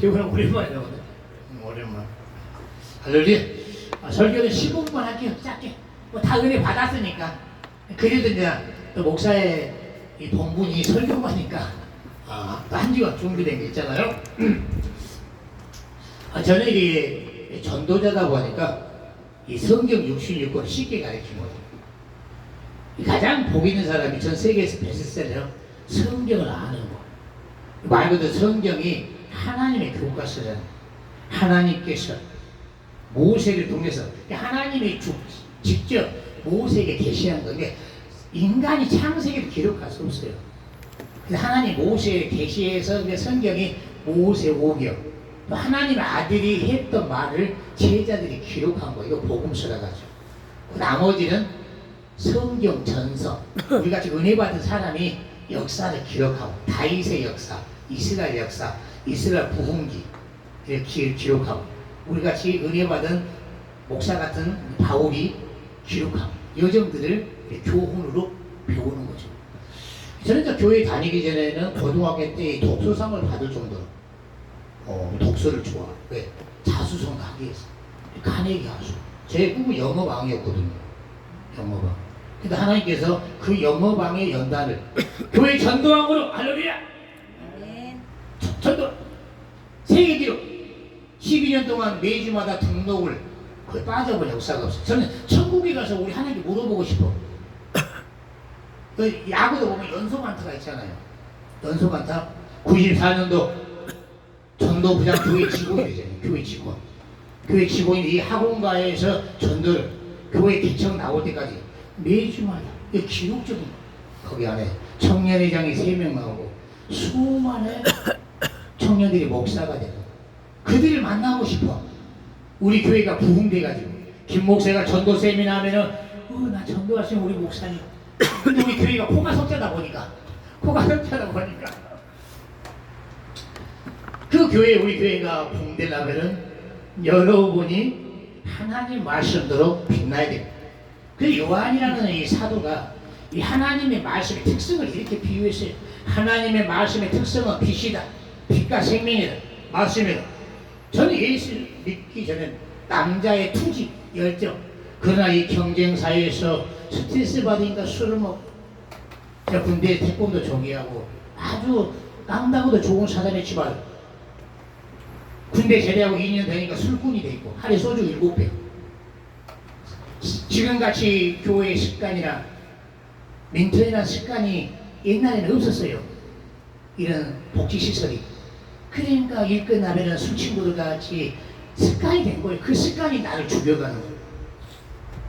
교회는 오랜만에. 음, 오랜만. 할렐루야. 아, 설교는 15분만 할게요. 짧게. 뭐다 은혜 받았으니까. 그래도 이제 또 목사의 이 본분이 설교가니까 아, 또한 주가 준비된 게 있잖아요. 아, 저는 이게 전도자다 보니까 이 성경 66권을 쉽게 거죠. 이 가장 복 있는 사람이 전 세계에서 베스트셀러 성경을 아는 거. 말 그대로 성경이 하나님의 교과서잖아요. 하나님께서 모세를 통해서 하나님이 주, 직접 모세에게 계시한 건데 인간이 창세기를 기록할 수 없어요. 하나님 모세에 계시해서 성경이 모세 오경 또 하나님 아들이 했던 말을 제자들이 기록한 거 이거 복음서라 가죠. 나머지는 성경 전서 우리 같이 은혜 받은 사람이 역사를 기록하고 다윗의 역사, 이스라엘 역사, 이스라엘 부흥기 이렇게 기록하고 우리 같이 은혜 받은 목사 같은 바울이 기록하고 요정들을 교훈으로 배우는 거죠. 저는 이제 교회 다니기 전에는 고등학교 때 독서상을 받을 정도로 어, 독서를 좋아. 왜? 자수성 가게에서 가네기 가수. 제 꿈은 영어방이었거든요. 영어방. 근데 하나님께서 그 영어방의 연단을 교회 전도왕으로 할렐루야. 전도 세계 기록 12년 동안 매주마다 등록을 거의 빠져본 역사가 없어요. 저는 천국에 가서 우리 하나님께 물어보고 싶어. 그 야구도 보면 연속 안타가 있잖아요. 연속 안타. 94년도 전도부장 교회 직원이 되잖아요. 교회 직원. 교회 직원이 이 학원가에서 전도를 교회 개청 나올 때까지 매주마다 이 기록적인 거. 거기 안에 청년회장이 3명 나오고 수많은 청년들이 목사가 되고 그들을 만나고 싶어. 우리 교회가 부흥돼가지고 김 목사가 전도 세미나 하면은 어나 전도하시는 우리 목사님. 근데 우리 교회가 코가 석자다 보니까 코가 석자다 보니까 그 교회 우리 교회가 부흥되려면은 여러분이 하나님 말씀대로 빛나야 됩니다. 그 요한이라는 이 사도가 이 하나님의 말씀의 특성을 이렇게 비유했어요. 하나님의 말씀의 특성은 빛이다. 빛과 생명이다. 말씀이다. 저는 예수 믿기 전에 남자의 투지, 열정. 그러나 이 경쟁 사회에서 스트레스 받으니까 술을 먹고 저 군대 태권도 조기하고 아주 남다고도 좋은 사단의 집안 군대 제대하고 2년 되니까 술꾼이 돼 있고 하루에 소주 7병 지금같이 교회의 습관이나 멘토이나 습관이 옛날에는 없었어요. 이런 복지시설이. 그러니까 일 끝나면 술 친구들 같이 습관이 된 거예요. 그 습관이 나를 죽여가는 거예요.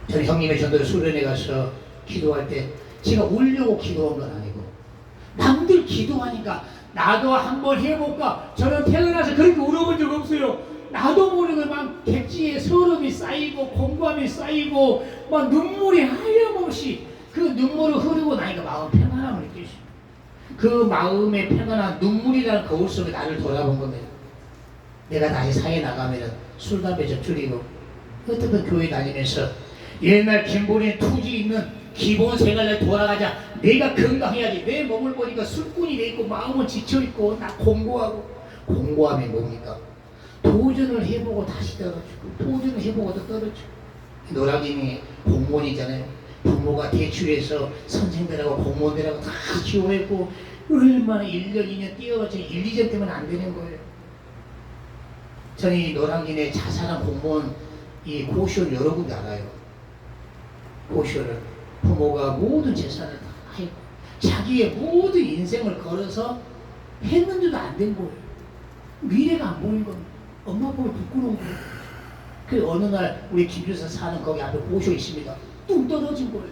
저는 형님의 전도를 수련회 가서 기도할 때 제가 울려고 기도한 건 아니고 남들 기도하니까 나도 한번 해볼까 저는 태어나서 그렇게 울어본 적 없어요 나도 모르게 막 객지에 서름이 쌓이고 공감이 쌓이고 막 눈물이 하염없이 그 눈물을 흐르고 나니까 마음 느끼시 그 마음의 평안한 눈물이라는 거울 속에 나를 돌아본 겁니다 내가 다시 사회 나가면 술 담배 좀 줄이고 어떻든 교회 다니면서 옛날 김본의 투지 있는 기본 생활을 돌아가자. 내가 건강해야지. 내 몸을 보니까 술꾼이 돼 있고 마음은 지쳐 있고 나 공부하고 공부하면 뭡니까? 도전을 해보고 다시 떨어지고 도전을 해보고 또 떨어지고 노라진이 공무원이잖아요. 부모가 대출해서 선생들하고 공무원들하고 다 지원했고 얼마나 1년 2년 뛰어봤지 1, 2년 때문에 안 되는 거예요. 저는 이 노량진에 자살한 공무원 이 고시원 여러 군데 알아요. 고시원을 부모가 모든 재산을 다 했고 자기의 모든 인생을 걸어서 했는데도 안 된 거예요. 미래가 안 보인 겁니다. 엄마 보면 부끄러운 거예요. 그 어느 날 우리 김주사 사는 거기 앞에 고시원 있습니다. 뚝 떨어진 거예요.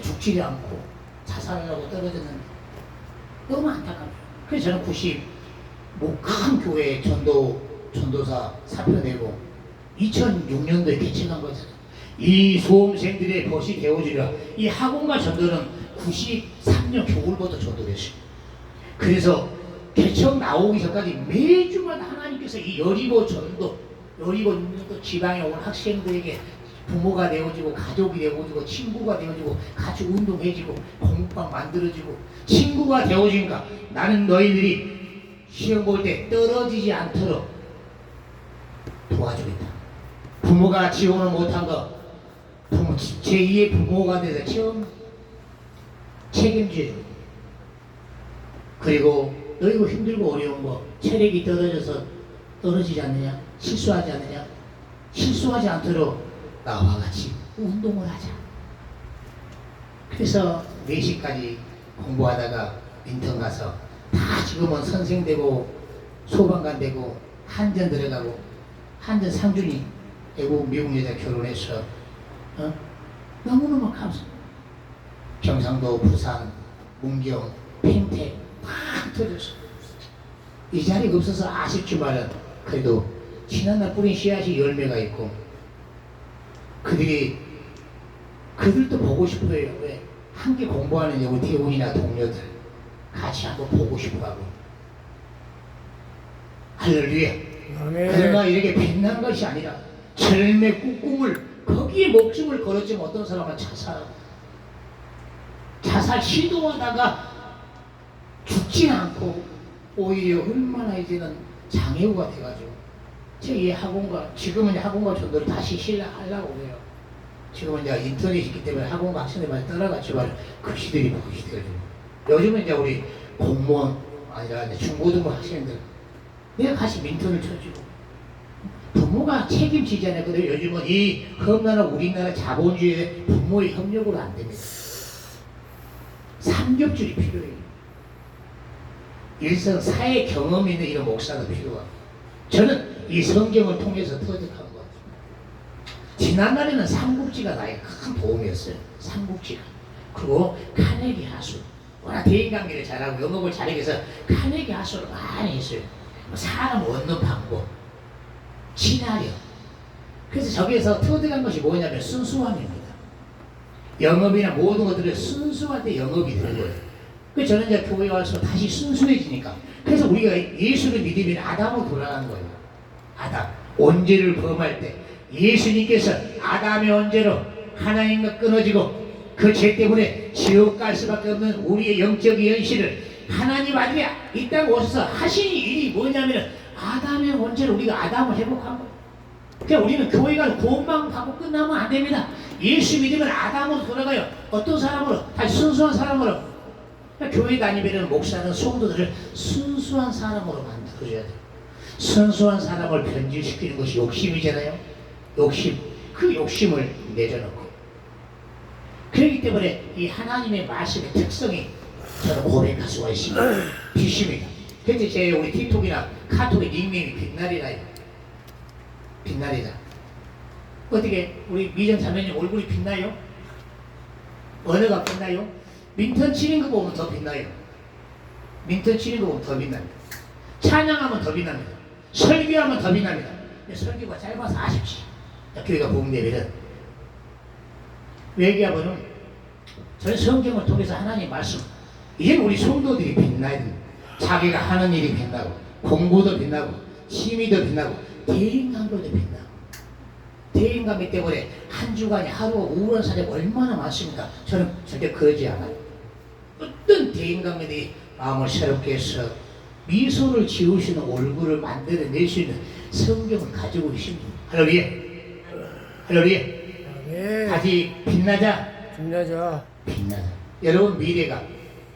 죽지 않고 자살하려고 떨어졌는데 너무 안타깝죠. 그래서 저는 90, 뭐큰 교회 전도, 전도사 사표 내고 2006년도에 개최한 거잖아요. 이 수험생들의 것이 되어주려 이 학원과 전도는 93년 겨울부터 전도를 했어요. 그래서 개척 나오기 전까지 매주마다 하나님께서 이 여리고 전도, 여리고 또 지방에 온 학생들에게 부모가 되어지고 가족이 되어지고 친구가 되어지고 같이 운동해지고 공부방 만들어지고 친구가 되어지니까 나는 너희들이 시험 볼 때 떨어지지 않도록 도와주겠다. 부모가 지원을 못한 거 부모 제2의 부모가 돼서 처음 책임져주고 그리고 너희고 힘들고 어려운 거 체력이 떨어져서 떨어지지 않느냐? 실수하지 않느냐? 실수하지 않도록 나와 같이 운동을 하자. 그래서 4시까지 공부하다가 인턴 가서 다 지금은 선생 되고 소방관 되고 한전 들어가고 한전 상준이 애국 미국 여자 결혼해서 어? 너무너무 감사. 경상도 부산 문경 팽태 다 터졌어. 이 자리가 없어서 아쉽지만은 그래도 지난날 뿌린 씨앗이 열매가 있고 그들이 그들도 보고 싶어요. 왜? 함께 공부하는 여기 대원이나 동료들 같이 한번 보고 싶어하고. 할렐루야. 그러나 이렇게 빛난 것이 아니라 절매 꿈을 거기에 목숨을 걸었지만 어떤 사람은 자살 자살 시도하다가 죽지 않고 오히려 얼마나 이제는 장애우가 돼가지고 제이 학원과 지금은 학원과 전도를 다시 신뢰하려고 해요. 지금은 이제 인터넷이 있기 때문에 학원과 학생들 많이 따라갔지만 그 시대이 그 시대가지고 요즘은 이제 우리 공무원 아니라 이제 중고등부 학생들 내가 같이 민턴을 쳐주고 부모가 책임지잖아요. 근데 요즘은 이 험난한 우리나라 자본주의에 부모의 협력으로 안 됩니다. 삼겹줄이 필요해요. 일선 사회 경험이 있는 이런 목사가 필요하고 저는 이 성경을 통해서 터득한 것. 지난날에는 삼국지가 나의 큰 도움이었어요. 삼국지가. 그리고 카네기 하수. 워낙 대인관계를 잘하고 영업을 잘하기 위해서 카네기 하수를 많이 했어요. 뭐 사람 얻는 방법, 친화력. 그래서 저기에서 터득한 것이 뭐냐면 순수함입니다. 영업이나 모든 것들을 순수할 때 영업이 되는 거예요. 그 저는 이제 교회 와서 다시 순수해지니까. 그래서 우리가 예수를 믿으면 아담으로 돌아가는 거예요. 아담. 원죄를 범할 때 예수님께서 아담의 원죄로 하나님과 끊어지고 그 죄 때문에 지옥 갈 수밖에 없는 우리의 영적 연실을 하나님 아들이 이 땅에 오셔서 하신 일이 뭐냐면 아담의 원죄를 우리가 아담을 회복한 거예요. 그러니까 우리는 교회 가서 구원만 받고 끝나면 안 됩니다. 예수 믿으면 아담으로 돌아가요. 어떤 사람으로? 다시 순수한 사람으로. 그러니까 교회 다니면 목사는 성도들을 순수한 사람으로 만들어줘야 돼요. 순수한 사람을 변질시키는 것이 욕심이잖아요. 욕심. 그 욕심을 내려놓고. 그렇기 때문에 이 하나님의 말씀의 특성이 저는 고백할 수가 있습니다. 빛입니다. 그래서 제 우리 틱톡이나 카톡의 닉네임이 빛날이라요. 빛날이다. 어떻게 우리 미정 자매님 얼굴이 빛나요? 언어가 빛나요? 민턴 치는 거 보면 더 빛나요. 민턴 치는 거 보면 더 빛납니다. 찬양하면 더 빛납니다. 설교하면 더 빛납니다. 근데 설교가 짧아서 아쉽지. 교회가 복음되면 왜냐하면 전 성경을 통해서 하나님 말씀 이제 우리 성도들이 빛나야 됩니다. 자기가 하는 일이 빛나고 공부도 빛나고 취미도 빛나고 대인관계도 빛나고 대인관계 때문에 한 주간에 하루 우울한 사람이 얼마나 많습니까? 저는 절대 그러지 않아요. 어떤 대인관계들이 마음을 새롭게 해서 미소를 지으시는 얼굴을 만들어낼 수 있는 성경을 가지고 있습니다. 할렐루야. 할렐루야. 네. 다시 빛나자. 빛나자. 빛나자. 여러분 미래가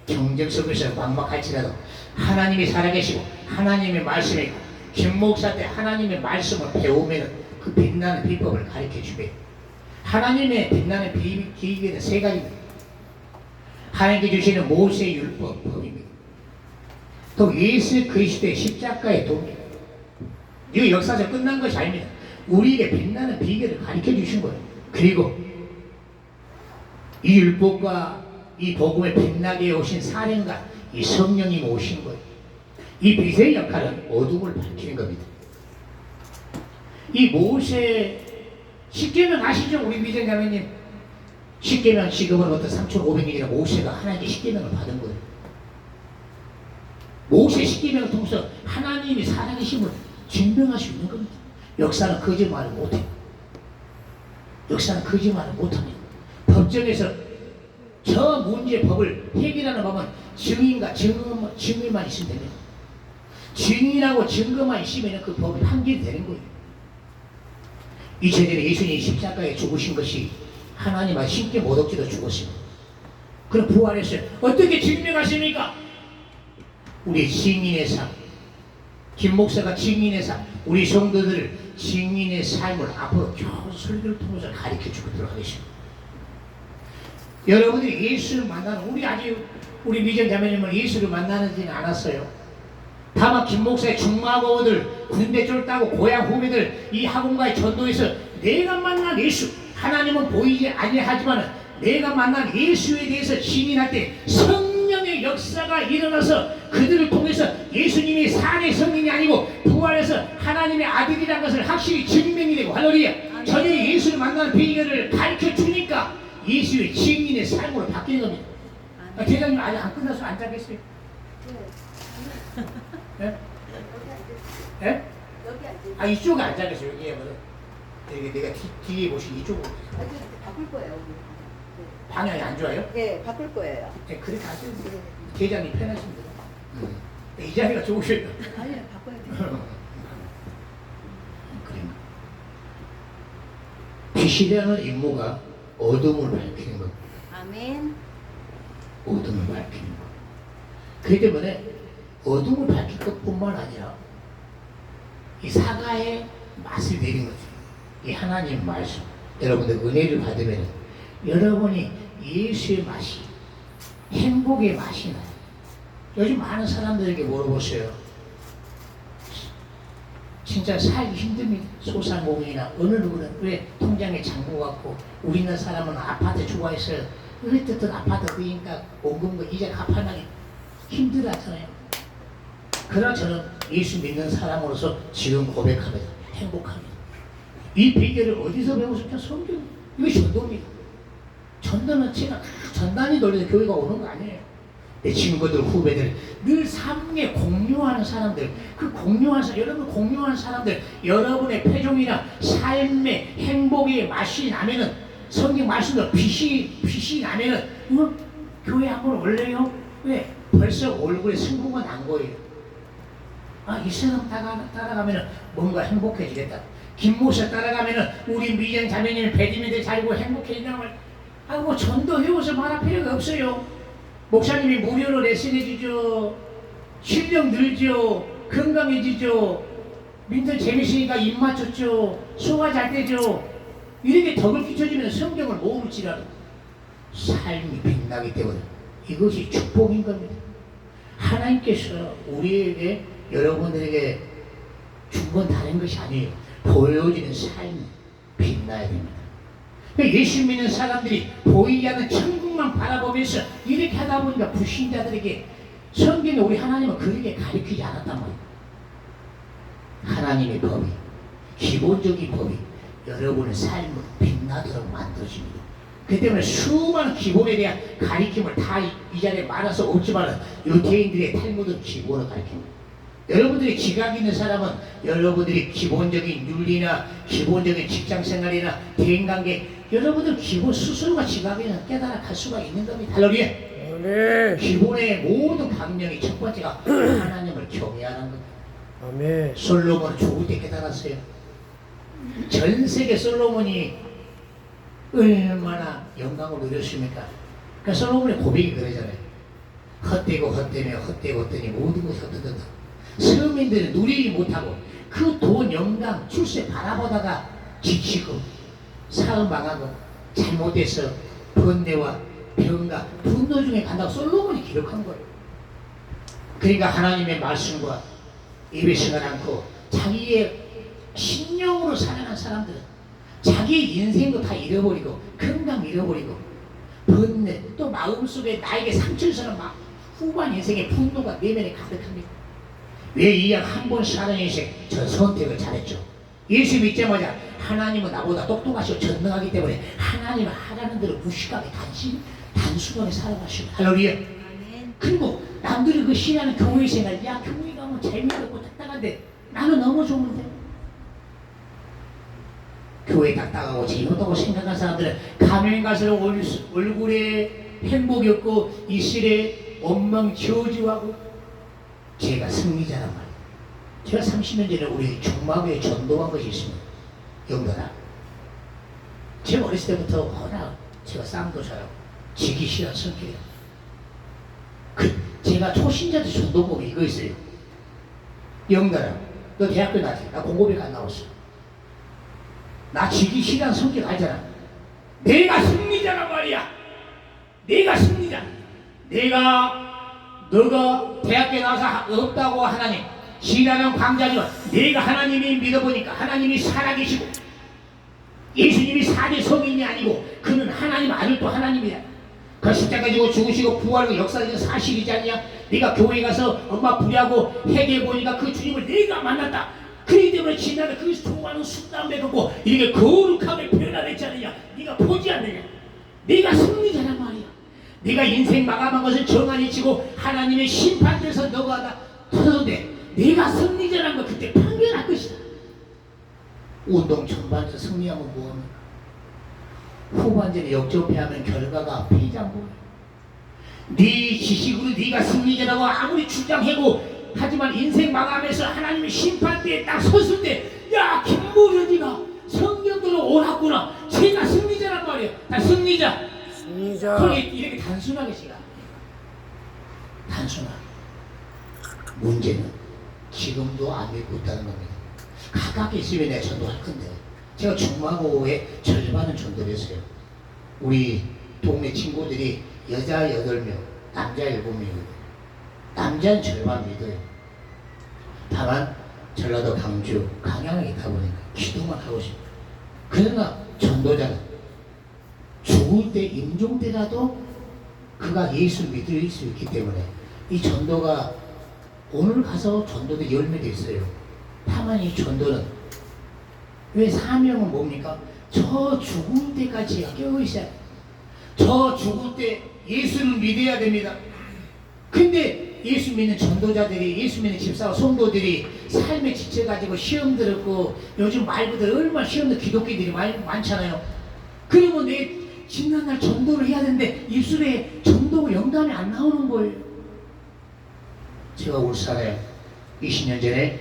경쟁 속에서 막막할지라도 하나님이 살아계시고 하나님의 말씀이 있고 김 목사 때 하나님의 말씀을 배우면 그 빛나는 비법을 가르쳐 주게. 하나님의 빛나는 비- 비결은 세 가지입니다. 하나님께 주시는 모세 율법 법입니다. 또 예수 그리스도의 십자가의 도입니다. 이거 역사적 끝난 것이 아닙니다. 우리에게 빛나는 비결을 가르쳐 주신 거예요. 그리고 이 율법과 이 복음에 빛나게 오신 사령관, 이 성령이 오신 거예요. 이 빛의 역할은 어둠을 밝히는 겁니다. 이 모세 십계명 아시죠? 우리 미정자매님 십계명 지금으로부터 3,500년이나 모세가 하나님께 십계명을 받은 거예요. 모세 십계명을 통해서 하나님이 살아계심을 증명할 수 있는 겁니다. 역사는 거짓말을 못해요. 역사는 거짓말을 못합니다. 법정에서 저 문제 법을 해결하는 법은 증인과 증인, 증인만 있으면 됩니다. 증인하고 증거만 있으면 그 법이 판결이 되는 거예요. 이천년에 예수님이 십자가에 죽으신 것이 하나님과 신께 못 얻기도 죽었습니다. 그럼 부활했어요. 어떻게 증명하십니까? 우리 증인의 삶, 김 목사가 증인의 삶, 우리 성도들을 증인의 삶을 앞으로 계속 설교를 통해서 가르쳐 주도록 하겠습니다. 여러분들이 예수를 만나는 우리 아직 우리 미정 자매님은 예수를 만나는지는 않았어요. 다만 김 목사의 중마고들 군대 쫄다고 고향 후배들 이 학원과의 전도에서 내가 만난 예수 하나님은 보이지 아니하지만 내가 만난 예수에 대해서 증인할 때 성령의 역사가 일어나서 그들을 통해서 예수님이 산의 성령이 아니고 부활해서 하나님의 아들이라는 것을 확실히 증명이 되고 할렐루야 저녁에 예수를 만나는 비결을 가르쳐 주니까 예수의 증인의 삶으로 바뀌는 겁니다. 아, 대장님 아직 안 끝나서 안 자겠어요? 예? 예? 여기 앉으세요. 아 이쪽에 앉아계세요 여기 하면은 여기 내가 뒤, 뒤에 보시 이쪽으로 아, 저 바꿀 거예요. 우리. 방향이 안 좋아요? 네, 바꿀 거예요. 네 그렇게 하세요 대장님 편하십니다 이 자리가 좋으셔요. 아니요, 바꿔야 돼요. 빛이라는 임무가 어둠을 밝히는 것. 아멘. 어둠을 밝히는 것. 그렇기 때문에 어둠을 밝힐 것뿐만 아니라 이 사과의 맛을 내린 거죠. 이 하나님 말씀. 여러분들 은혜를 받으면 여러분이 예수의 맛이 행복의 맛이 나요. 요즘 많은 사람들에게 물어보세요. 진짜 살기 힘듭니다 소상공인이나 어느 누구는? 왜 통장에 잔고 갖고 우리나라 사람은 아파트 좋아해서 어쨌든 아파트 그러니까 원금과 이자 갚아나기 힘들어 하잖아요. 그러나 저는 예수 믿는 사람으로서 지금 고백합니다. 행복합니다. 이 비결을 어디서 배우셨죠? 성경. 이거 전도입니다. 전도는 제가 전단이 돌려서 교회가 오는 거 아니에요. 내 친구들, 후배들, 늘 삶에 공유하는 사람들, 그 공유하는 사람, 여러분 공유하는 사람들, 여러분의 표정이나 삶의 행복의 맛이 나면은 성경 말씀도 빛이 빛이 나면은 어? 교회 한번 올래요? 왜? 벌써 얼굴에 승부가 난 거예요. 아, 이 사람 따라, 따라가면 뭔가 행복해지겠다. 김모사 따라가면 우리 미정 자매님 배드민턴 잘고 행복해진다는 말. 아, 뭐 전도 해워서 말할 필요가 없어요. 목사님이 무료로 레슨 해주죠. 실력 늘죠. 건강해지죠. 민턴 재밌으니까 입 맞췄죠. 소화 잘 되죠. 이렇게 덕을 끼쳐주면 성경을 모을지라도 삶이 빛나기 때문에 이것이 축복인 겁니다. 하나님께서 우리에게 여러분들에게 준 건 다른 것이 아니에요. 보여지는 삶이 빛나야 됩니다. 그러니까 예수 믿는 사람들이 보이지 않는 천국만 바라보면서 이렇게 하다 보니까 불신자들에게 성경에 우리 하나님은 그렇게 가르치지 않았단 말이에요. 하나님의 법이, 기본적인 법이 여러분의 삶을 빛나도록 만들어집니다. 그 때문에 수많은 기본에 대한 가르침을 다 이 자리에 말아서 없지만 유대인들의 탈무드 기본을 가르칩니다. 여러분들이 지각 있는 사람은 여러분들이 기본적인 윤리나 기본적인 직장 생활이나 대인관계 여러분들 기본 스스로가 지각에는 깨달아 갈 수가 있는 겁니다. 할렐루야. 아멘. 기본의 모든 강령이 첫 번째가 하나님을 경외하는 겁니다. 아멘. 솔로몬은 죽을 때 깨달았어요. 전 세계 솔로몬이 얼마나 영광을 누렸습니까? 그 솔로몬의 고백이 그러잖아요. 헛되고 헛되며 헛되고 헛되니 모든 것이 헛되다. 서민들은 누리지 못하고 그 돈 영광 출세 바라보다가 지치고 사업 망하고 잘못해서 번뇌와 병과 분노 중에 간다고 솔로몬이 기록한 거예요. 그러니까 하나님의 말씀과 입에 서가 않고 자기의 신령으로 살아간 사람들은 자기 인생도 다 잃어버리고 건강 잃어버리고 번뇌 또 마음속에 나에게 주는 막 후반 인생의 분노가 내면에 가득합니다. 왜이양한번 인생 저 선택을 잘했죠. 예수 믿자마자 하나님은 나보다 똑똑하시고 전능하기 때문에 하나님은 하라는 대로 무식하게 단순 단순하게 살아가시고 할렐루야. 그리고 남들이 그 신하는 교회 생활, 야 교회 가면 재미없고 딱딱한데 나는 너무 좋은데. 교회 딱딱하고 재미없다고 생각한 사람들은 가면 갈수록 얼- 얼굴에 행복이 없고 이슬에 원망 저주하고 제가 승리자란 말이에요. 제가 30년 전에 우리 중마교에 전도한 것이 있습니다. 영도라. 제가 어렸을 때부터 워낙 제가 쌍도 잘하고 지기 싫은 성격이에요. 그 제가 초신자들 전도법이 이거 있어요. 영도라. 너 대학교 나지? 나 공고백 안 나왔어. 나 지기 싫은 성격 알잖아. 내가 승리자란 말이야. 내가 승리자. 내가 너가 대학교 나와서 하- 없다고 하나님 신하는 광자지만 내가 하나님이 믿어보니까 하나님이 살아계시고 예수님이 사대 성인이 아니고 그는 하나님 아들 또 하나님이야. 그 십자가 지고 죽으시고 부활하고 역사적인 사실이지 않냐? 네가 교회 가서 엄마 부리하고 회개해 보니까 그 주님을 내가 만났다. 그렇기 때문에 지나는 그 수많은 순담 맺고 이렇게 거룩함을 표현하랬지 않느냐? 네가 보지 않느냐? 네가 승리자란 말이야. 네가 인생 마감한 것은 정한이 치고 하나님의 심판돼서 너가 다 터졌는 데 네가 승리자란 걸 그때 판결할 것이다. 운동 전반전 승리하면 뭐합니까? 후반전에 역전패하면 결과가 피장고. 네 지식으로 네가 승리자라고 아무리 주장해고 하지만 인생 마감에서 하나님의 심판대에 딱 섰을 때야 김모련이가 성경대로 옳았구나 제가 승리자란 말이에요 다 승리자 승리자. 그게 이렇게 단순하게 제가 단순하게 문제는 지금도 안 믿고 있다는 겁니다. 가깝게 있으면 내가 전도할 건데. 제가 중마고의 절반은 전도를 했어요. 우리 동네 친구들이 여자 8명 남자 7명이거든요. 남자는 절반 믿어요. 다만 전라도 강주 강양에 있다 보니까 기도만 하고 싶어요. 그러나 전도자는 죽을 때 임종 때라도 그가 예수 믿을 수 있기 때문에 이 전도가 오늘 가서 전도도 열매도 있어요. 다만 이 전도는 왜 사명은 뭡니까? 저 죽을 때까지 깨어 있어야 돼. 저 죽을 때 예수를 믿어야 됩니다. 근데 예수 믿는 전도자들이 예수 믿는 집사와 성도들이 삶에 지쳐가지고 시험 들었고 요즘 말 그대로 얼마나 시험도 기독교들이 많, 많잖아요. 그러면 내 지난날 전도를 해야 되는데 입술에 전도 영감이 안 나오는 거예요. 제가 울산에 20년 전에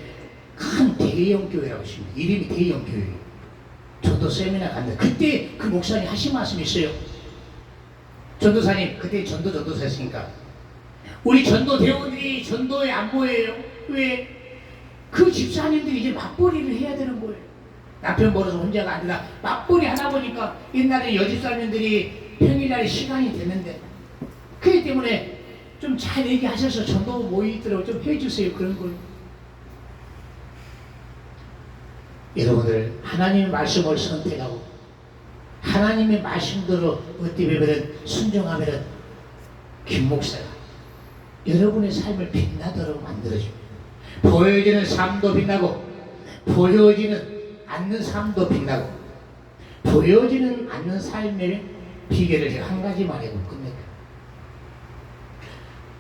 큰 대형 교회라고 있습니다. 이름이 대형 교회예요. 전도 세미나 갔는데 그때 그 목사님 하신 말씀이 있어요. 전도사님 그때 전도 전도사였으니까 우리 전도 대원들이 전도에 안 보여요. 왜? 그 집사님들이 이제 맞벌이를 해야 되는 거예요. 남편 벌어서 혼자가 안 되다 맞벌이 하다 보니까 옛날에 여집사님들이 평일날에 시간이 됐는데 그렇기 때문에 좀 잘 얘기하셔서 전도 모이 있도록 좀 해주세요. 그런 걸 여러분들 하나님의 말씀을 선택하고 하나님의 말씀대로 어떻게 보면 순종하면 김 목사가 여러분의 삶을 빛나도록 만들어줍니다. 보여지는 삶도 빛나고 보여지는 않는 삶도 빛나고 보여지는 않는 삶의 비결을 한 가지 말해고 끝낼게요.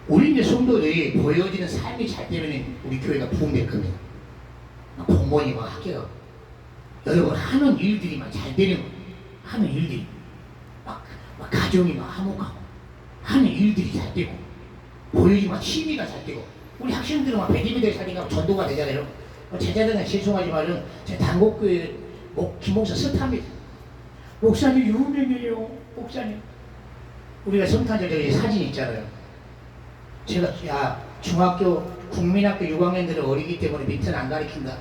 우리 성도들이 보여지는 삶이 잘 되면 우리 교회가 부흥될 겁니다. 막 공무원이 막 학교 여러분 하는 일들이 막 잘 되는. 하는 일들이 막, 막 가정이 막 화목하고 하는 일들이 잘 되고 보여지면 취미가 잘 되고 우리 학생들은 막 배드민턴 사니까 전도가 되잖아요. 뭐 제자들은 죄송하지만은 제 단국교회 목 김목사 스타입니다. 목사님 유명해요. 목사님. 우리가 성탄절 때 사진 있잖아요. 제가 야 중학교 국민학교 6학년들은 어리기 때문에 밑에는 안 가리킨다.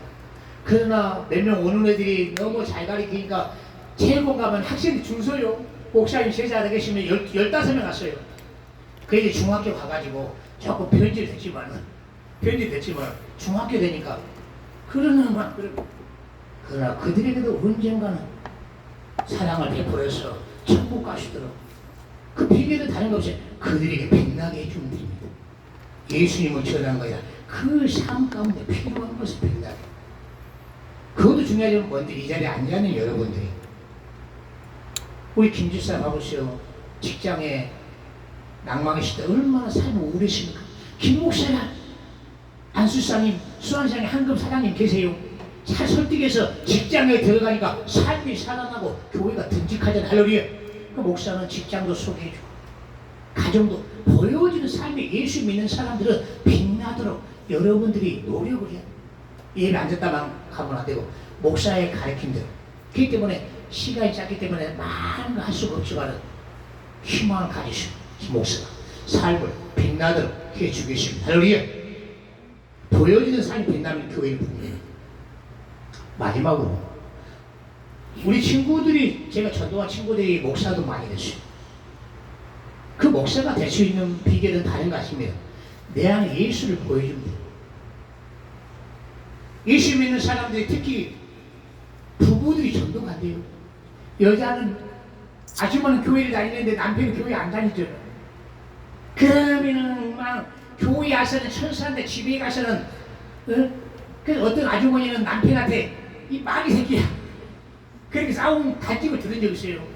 그러나 몇 명 오는 애들이 너무 잘 가리키니까 체육관 가면 학생들이 줄 서요. 목사님 제자 되시면 열, 15명 왔어요. 그 이제 중학교 가가지고 자꾸 편지 됐지만 편지 됐지만 중학교 되니까 그러나만 그러 그러나 그들에게도 언젠가는 사랑을 베풀어서 천국 가시도록 그 비결은 다른 것 없이 그들에게 빛나게 해주는 겁니다. 예수님을 전한 거야. 그 삶 가운데 필요한 것을 빛나게. 그것도 중요하지만 먼저 이 자리에 앉아있는 여러분들이 우리 김집사 봐보세요. 직장에 낭망이실 때 얼마나 삶이 우울했습니까? 김 목사야, 안수사님, 수환상의 한금 사장님 계세요. 잘 설득해서 직장에 들어가니까 삶이 살아나고 교회가 든직하잖아. 할렐루야. 그 목사는 직장도 소개해주고 가정도 보여지는 삶에 예수 믿는 사람들은 빛나도록 여러분들이 노력을 해야 돼. 예배 앉았다만 가면 안 되고 목사의 가르침대로 그렇기 때문에 시간이 짧기 때문에 많은 거할 수가 없지만 희망을 가지신 목사가 삶을 빛나도록 해주겠습니다. 할렐루야. 보여지는 삶이 빛나는 교회를 봅니다. 마지막으로 우리 친구들이 제가 전도한 친구들이 목사도 많이 됐어요. 그 목사가 될 수 있는 비결은 다른 것 같습니다. 내 안에 예수를 보여줍니다. 예수 믿는 사람들이 특히 부부들이 전도한대요. 여자는 아줌마는 교회를 다니는데 남편이 교회 안 다니잖아. 그러면은 막 교회 가서는 천사인데 집에 가서는 어? 그 어떤 아주머니는 남편한테 이 마귀 새끼야 그렇게 싸움 다지고 들은 적 있어요.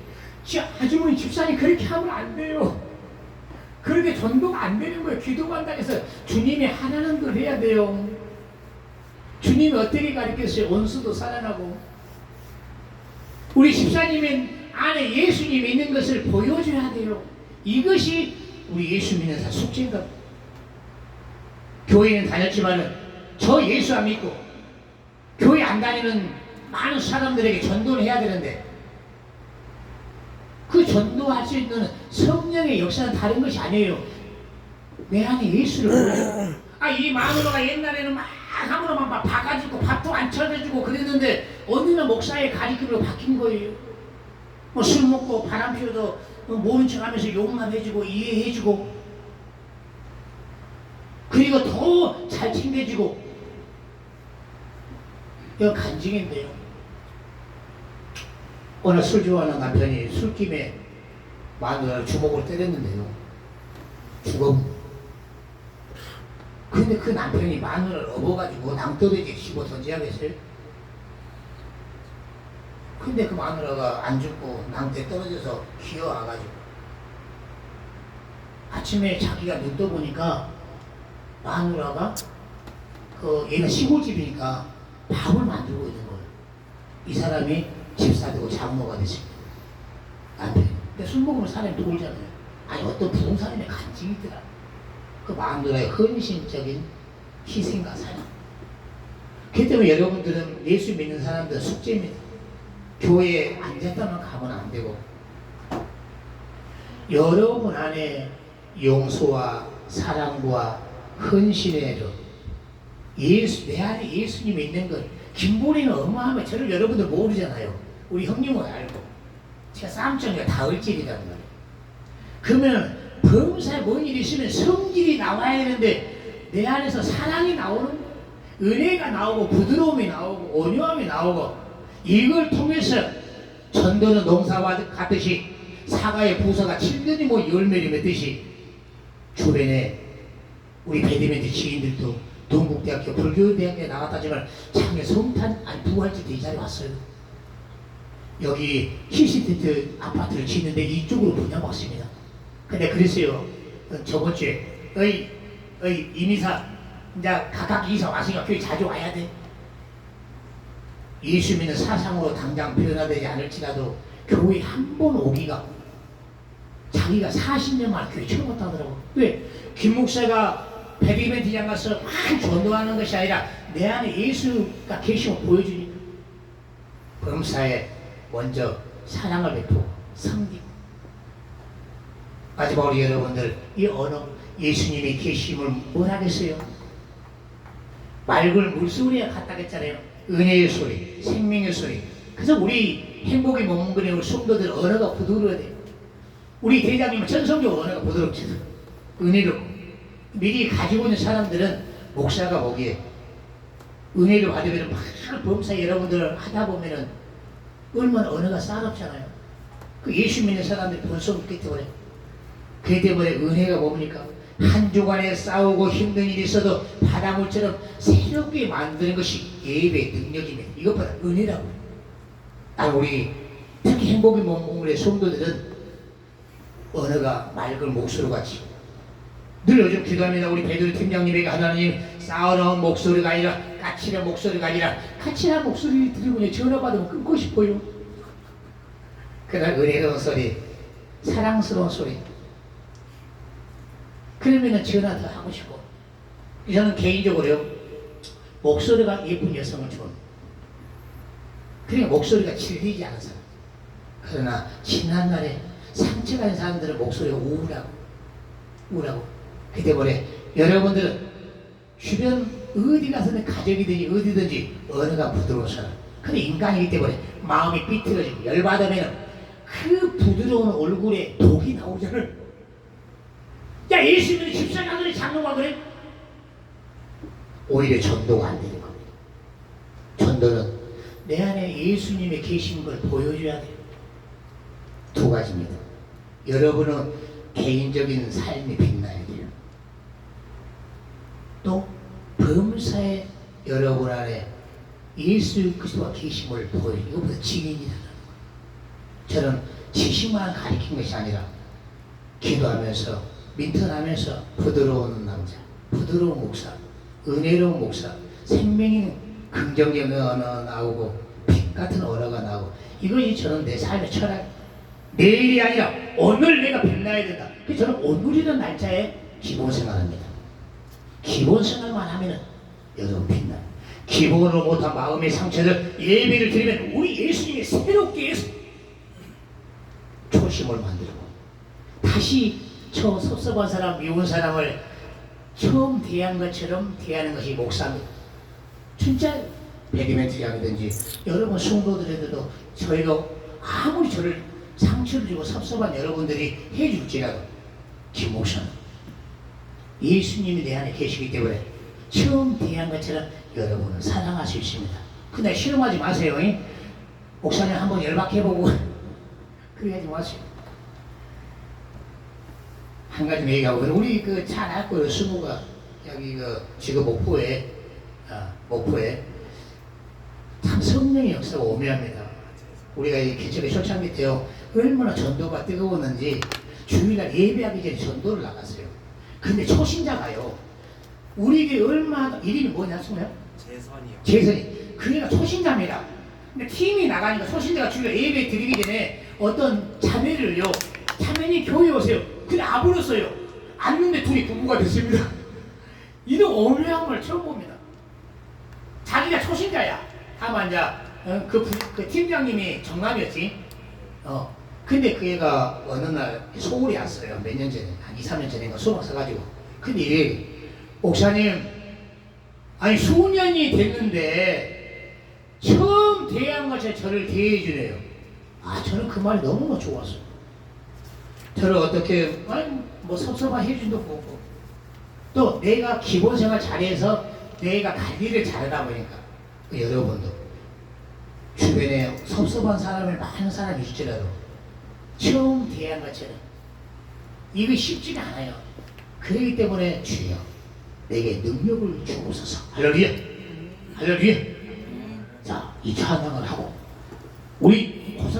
지 아주머니 집사님 그렇게 하면 안 돼요. 그렇게 전도가 안 되는 거예요. 기도한다 해서 주님이 하나는 걸 해야 돼요. 주님이 어떻게 가르쳤어요? 원수도 살아나고 우리 집사님은 안에 예수님이 있는 것을 보여줘야 돼요. 이것이 우리 예수 믿는 사람 숙제인가 교회는 다녔지만은 저 예수 안 믿고 교회 안 다니는 많은 사람들에게 전도를 해야 되는데 그 전도할 수 있는 성령의 역사는 다른 것이 아니에요. 내 안에 예수를 몰라요. 아, 이 마누라가 옛날에는 막 아무나 막 바가지고 밥도 안 차려주고 그랬는데 어느 날 목사의 가리킴으로 바뀐 거예요. 뭐 술 먹고 바람 피워도 뭐 모른 척 하면서 욕만 해주고 이해해주고 그리고 더 잘 챙겨주고 이거 간증인데요. 오늘 술 좋아하는 남편이 술김에 마누라를 주먹으로 때렸는데요. 죽어. 근데 그 남편이 마누라를 업어가지고 낭떠러지에 집어 던져야겠어요? 근데 그 마누라가 안 죽고 낭떠에 떨어져서 기어와가지고 아침에 자기가 눈 떠보니까 마누라가 그 얘는 시골집이니까 밥을 만들고 있는 거예요. 이 사람이 집사 되고 장모가 됐습니다. 남편이. 근데 술 먹으면 사람이 돌잖아요. 아니 어떤 부동산에 간증이 있더라. 그 마누라의 헌신적인 희생과 사랑. 그 때문에 여러분들은 예수 믿는 사람들 숙제입니다. 교회에 앉았다만 가면 안 되고 여러분 안에 용서와 사랑과 헌신의 저 예수 내 안에 예수님이 있는 걸 김보리는 어마어마해 저를 여러분들 모르잖아요. 우리 형님은 알고 제가 쌈장이가 다을질이라는 말이에요. 그러면 범사에 뭔 일이 있으면 성질이 나와야 되는데 내 안에서 사랑이 나오는 거예요. 은혜가 나오고 부드러움이 나오고 온유함이 나오고 이걸 통해서 전도는 농사와 같듯이 사과의 부서가 7년이 뭐 열매를 맺듯이 주변에 우리 배드민턴 지인들도 동국대학교 불교대학교에 나갔다지만 참에 성탄 아니 부활절 때이 자리에 왔어요. 여기 힐시텐트 아파트를 짓는데 이쪽으로 분양받습니다. 근데 그랬어요. 어, 저번 주에 어이 어이 이미사 이제 각각 이사 왔으니까 교회 자주 와야 돼. 예수 믿는 사상으로 당장 변화되지 않을지라도 교회 한 번 오기가 자기가 40년 만에 교회 처음 왔다 하더라고. 왜? 김 목사가 배드민턴장 가서 막 전도하는 것이 아니라 내 안에 예수가 계시고 보여주니까 범사에 먼저 사랑을 베푸고 섬기고 마지막으로 여러분들 이 언어 예수님이 계심을 뭘 하겠어요? 맑은 물소리에 같다겠잖아요. 은혜의 소리, 생명의 소리. 그래서 우리 행복이 머뭇거리는 우리 성도들 언어가 부드러워야 돼요. 우리 대장님은 전성적 언어가 부드럽지. 은혜롭고. 미리 가지고 있는 사람들은 목사가 보기에 은혜를 받으면 많은 범사 여러분들 하다 보면은 얼마나 언어가 싸납잖아요. 그 예수 믿는 사람들이 벌써 없기 때문에. 그 때문에 은혜가 뭡니까? 한 주간에 싸우고 힘든 일이 있어도 바닷물처럼 새롭게 만드는 것이 예배의 능력입니다. 이것보다 은혜라고. 아, 우리 특히 행복의 몸물의 성도들은 언어가 맑은 목소리 같이 늘 요즘 기도합니다. 우리 베드로 팀장님에게 하나님 싸우는 목소리가 아니라 까칠한 목소리가 아니라 까칠한 목소리 들으면 전화 받으면 끊고 싶어요. 그러나 은혜로운 소리, 사랑스러운 소리. 그러면은 전화 더 하고 싶고. 저는 개인적으로요. 목소리가 예쁜 여성을 좋아합니다. 그러니까 목소리가 질리지 않은 사람. 그러나 지난 날에 상처가 있는 사람들은 목소리가 우울하고 우울하고 그 때문에 여러분들은 주변 어디 가서는 가족이든지 어디든지 언어가 사람 그런 인간이기 때문에 마음이 삐뚤어지고 열받으면 그 부드러운 얼굴에 독이 나오잖아요 야 예수님이 십자가들이 장로가 그래? 오히려 전도가 안 되는 겁니다. 전도는 내 안에 예수님의 계신 걸 보여줘야 돼요 두 가지입니다. 여러분은 개인적인 삶이 빛나야 돼요. 또 범사에 여러분 안에 예수 그리스도가 계심을 보여주는 이것보다 증인이라는 거 저는 지식만 가리킨 것이 아니라 기도하면서 민턴하면서 부드러운 남자 부드러운 목사 은혜로운 목사 생명이 긍정적인 언어가 나오고 빛 같은 언어가 나오고 이것이 저는 내 삶의 철학. 내일이 아니라 오늘 내가 빛나야 된다. 그래서 저는 오늘이라는 날짜에 기본 생활합니다 기본 생활만 하면은 여러분 빛나. 기본으로 못한 마음의 상처를 예배를 드리면 우리 예수님이 새롭게 초심을 만들고 다시 저 섭섭한 사람, 미운 사람을 처음 대한 것처럼 대하는 것이 목사입니다. 진짜 배드민턴이라든지 여러분 성도들에게도 저희가 아무리 저를 상처를 주고 섭섭한 여러분들이 해줄지라도 김 목사는 내 안에 계시기 때문에 처음 대한 것처럼 여러분을 사랑할 수 있습니다. 근데 실험하지 마세요. 잉? 목사님 한번 열박해보고 그래야지 마세요. 한 가지 얘기하고 우리 그잘 알고 스무가 여기 그 지금 목포에 아, 목포에 참 성령의 역사가 오묘합니다. 우리가 이 개척의 초창기 때요 얼마나 전도가 뜨거웠는지 주일날 예배하기 전에 전도를 나갔어요. 근데 초신자가요 우리에게 얼마나 이름이 뭐냐 스무요? 재선이요. 재선이 그래가 초신자입니다. 근데 팀이 나가니까 초신자가 주로 예배 드리기 전에 어떤 자매를요 자매님 교회 오세요. 근데 안 불렀어요. 안는데 둘이 부부가 됐습니다. 이런 오묘한 걸 처음 봅니다. 자기가 초신자야. 다만 이제 어, 그, 부- 그 팀장님이 정남이었지. 어. 근데 그 애가 어느 날 서울에 왔어요. 몇 년 전에 한 2, 3년 전인가 수박 사가지고. 근데 목사님 아니 수년이 됐는데 처음 대한 것에 저를 대해주네요. 아 저는 그 말이 너무나 좋았어요. 저를 어떻게 아니 뭐 섭섭한 해준 적도 없고 또 내가 기본 생활 잘해서 내가 관리를 잘하다 보니까 그 여러분도 주변에 섭섭한 사람을 많은 사람이 있지라도 처음 대한 것처럼 이거 쉽지가 않아요. 그렇기 때문에 주여 내게 능력을 주옵소서. 할렐루야. 할렐루야. 자, 이 찬양을 하고 우리